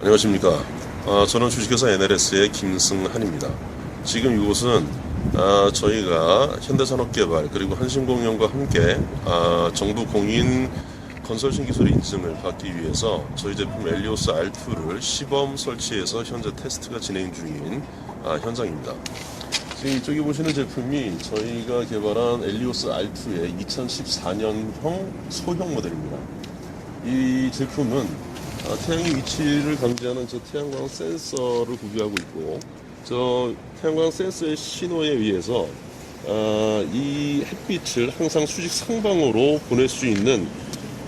안녕하십니까. 아, 저는 주식회사 NLS의 김승한입니다. 지금 이곳은 아, 저희가 현대산업개발 그리고 한신공연과 함께 아, 정부 공인 건설신 기술 인증을 받기 위해서 저희 제품 엘리오스 R2를 시범 설치해서 현재 테스트가 진행 중인 아, 현장입니다. 지금 이쪽에 보시는 제품이 저희가 개발한 엘리오스 R2의 2014년형 소형 모델입니다. 이 제품은 아, 태양의 위치를 감지하는 저 태양광 센서를 구비하고 있고 저 태양광 센서의 신호에 의해서 아, 이 햇빛을 항상 수직 상방으로 보낼 수 있는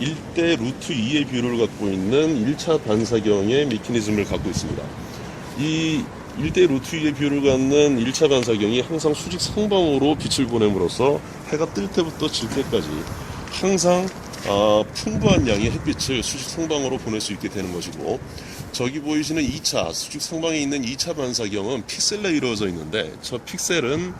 1대 루트 2의 비율을 갖고 있는 1차 반사경의 메커니즘을 갖고 있습니다. 이 1대 루트 2의 비율을 갖는 1차 반사경이 항상 수직 상방으로 빛을 보냄으로써 해가 뜰 때부터 질 때까지 항상 아, 풍부한 양의 햇빛을 수직 상방으로 보낼 수 있게 되는 것이고 저기 보이시는 2차 수직 상방에 있는 2차 반사경은 픽셀로 이루어져 있는데 저 픽셀은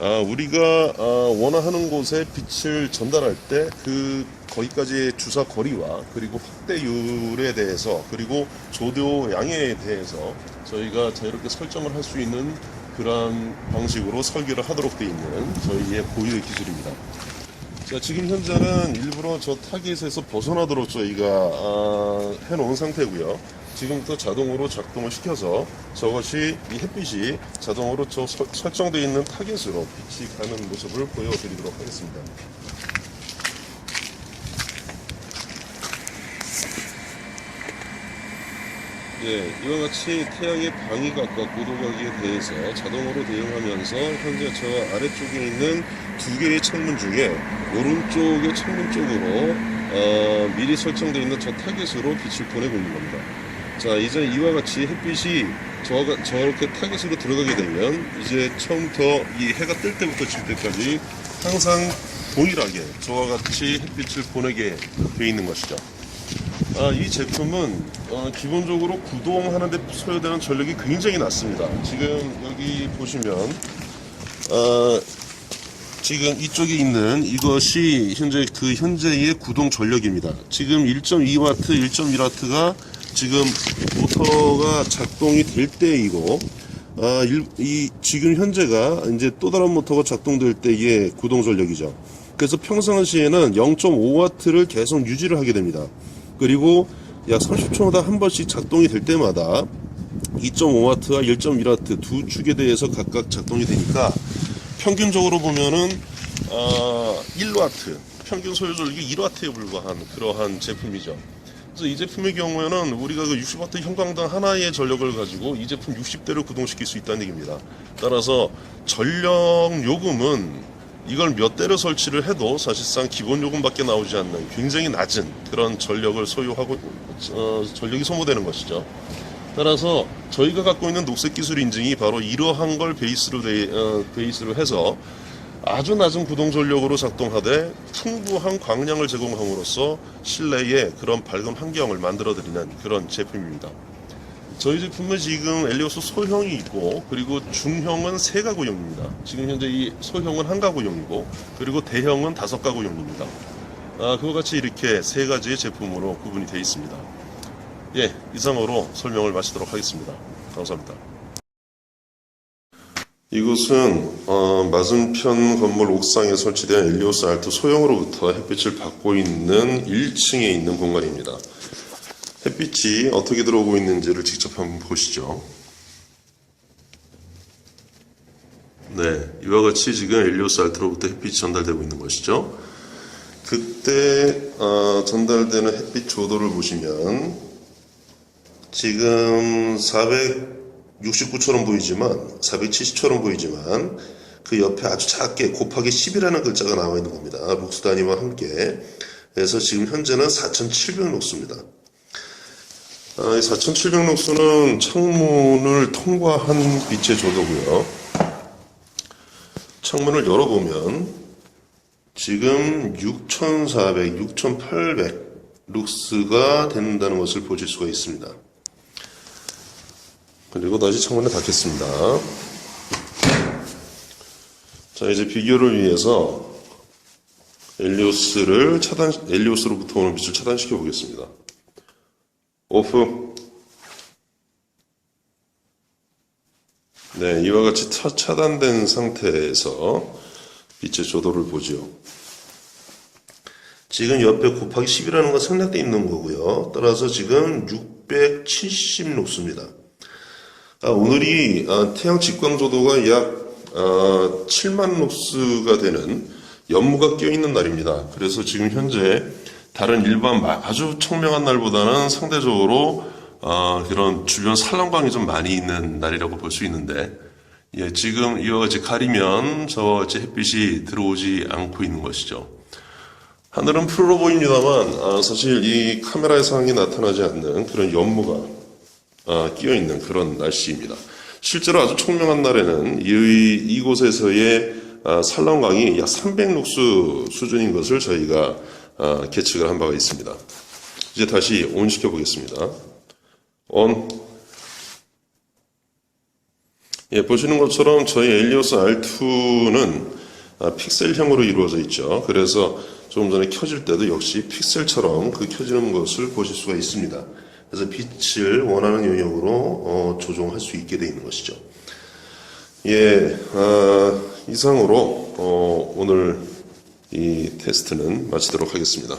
아, 우리가 아, 원하는 곳에 빛을 전달할 때 그 거기까지의 주사 거리와 그리고 확대율에 대해서 그리고 조도 양에 대해서 저희가 자유롭게 설정을 할 수 있는 그러한 방식으로 설계를 하도록 되어 있는 저희의 고유의 기술입니다. 자, 지금 현재는 일부러 저 타겟에서 벗어나도록 저희가 아, 해놓은 상태고요. 지금부터 자동으로 작동을 시켜서 저것이 이 햇빛이 자동으로 저 설- 설정되어 있는 타겟으로 빛이 가는 모습을 보여드리도록 하겠습니다. 예, 이와 같이 태양의 방위각과 고도각에 대해서 자동으로 대응하면서 현재 저 아래쪽에 있는 두 개의 창문 중에 오른쪽의 창문 쪽으로 어, 미리 설정되어 있는 저 타겟으로 빛을 보내고 있는 겁니다. 자, 이제 이와 같이 햇빛이 저, 저렇게 타겟으로 들어가게 되면 이제 처음부터 이 해가 뜰 때부터 질 때까지 항상 동일하게 저와 같이 햇빛을 보내게 되어 있는 것이죠. 아, 이 제품은 어, 기본적으로 구동하는 데 소요되는 전력이 굉장히 낮습니다. 지금 여기 보시면 어, 지금 이쪽에 있는 이것이 현재 그 현재의 구동 전력입니다. 지금 1.2W, 1.1W가 지금 모터가 작동이 될 때이고 아, 일- 이 지금 현재가 이제 또 다른 모터가 작동될 때의 구동 전력이죠. 그래서 평상시에는 0.5W를 계속 유지를 하게 됩니다. 그리고 약 30초마다 한 번씩 작동이 될 때마다 2.5W와 1.1W 두 축에 대해서 각각 작동이 되니까 평균적으로 보면은 어, 1W 평균 소요 전력이 1W에 불과한 그러한 제품이죠. 그래서 이 제품의 경우에는 우리가 그 60W 형광등 하나의 전력을 가지고 이 제품 60대를 구동시킬 수 있다는 얘기입니다. 따라서 전력 요금은 이걸 몇 대를 설치를 해도 사실상 기본 요금밖에 나오지 않는 굉장히 낮은 그런 전력을 소유하고 어, 전력이 소모되는 것이죠. 따라서 저희가 갖고 있는 녹색 기술 인증이 바로 이러한 걸 베이스로 돼, 어, 베이스로 해서 아주 낮은 구동 전력으로 작동하되 풍부한 광량을 제공함으로써 실내에 그런 밝은 환경을 만들어드리는 그런 제품입니다. 저희 제품은 지금 엘리오스 소형이 있고 그리고 중형은 세 가구용입니다. 지금 현재 이 소형은 한 가구용이고 그리고 대형은 다섯 가구용입니다. 아, 그와 같이 이렇게 세 가지의 제품으로 구분이 되어 있습니다. 예, 이상으로 설명을 마치도록 하겠습니다. 감사합니다. 이곳은 어, 맞은편 건물 옥상에 설치된 엘리오스 알트 소형으로부터 햇빛을 받고 있는 1층에 있는 공간입니다. 햇빛이 어떻게 들어오고 있는지를 직접 한번 보시죠. 네, 이와 같이 지금 엘리오스 알트로부터 햇빛이 전달되고 있는 것이죠. 그때 어, 전달되는 햇빛 조도를 보시면 지금 469처럼 보이지만 470처럼 보이지만 그 옆에 아주 작게 곱하기 10이라는 글자가 나와 있는 겁니다. 룩스 단위와 함께. 그래서 지금 현재는 4,700 룩스입니다. 아, 이4,700 룩스는 창문을 통과한 빛의 조도고요. 창문을 열어보면 지금 6,400, 6,800 룩스가 된다는 것을 보실 수가 있습니다. 그리고 다시 창문을 닫겠습니다. 자, 이제 비교를 위해서 엘리오스를 차단, 엘리오스로부터 오는 빛을 차단시켜 보겠습니다. 오프. 네, 이와 같이 차, 차단된 상태에서 빛의 조도를 보죠. 지금 옆에 곱하기 10이라는 건 생략돼 있는 거고요. 따라서 지금 670 녹수입니다. 아, 오늘이 아, 태양 직광조도가 약 아, 7만 녹수가 되는 연무가 끼어 있는 날입니다. 그래서 지금 현재 다른 일반 마- 아주 청명한 날보다는 상대적으로 아, 이런 주변 산란광이 좀 많이 있는 날이라고 볼 수 있는데 예, 지금 이와 같이 가리면 저와 같이 햇빛이 들어오지 않고 있는 것이죠. 하늘은 푸르러 보입니다만 아, 사실 이 카메라의 상황이 나타나지 않는 그런 연무가 아, 끼어 있는 그런 날씨입니다. 실제로 아주 청명한 날에는 이, 이곳에서의 아, 산란광이 약 300룩스 수준인 것을 저희가 아, 계측을 한 바가 있습니다. 이제 다시 온 시켜 보겠습니다. 온. 예, 보시는 것처럼 저희 엘리오스 R2는 아, 픽셀형으로 이루어져 있죠. 그래서 조금 전에 켜질 때도 역시 픽셀처럼 그 켜지는 것을 보실 수가 있습니다. 그래서 빛을 원하는 영역으로 어, 조종할 수 있게 되어 있는 것이죠. 예, 아, 이상으로 어, 오늘 이 테스트는 마치도록 하겠습니다.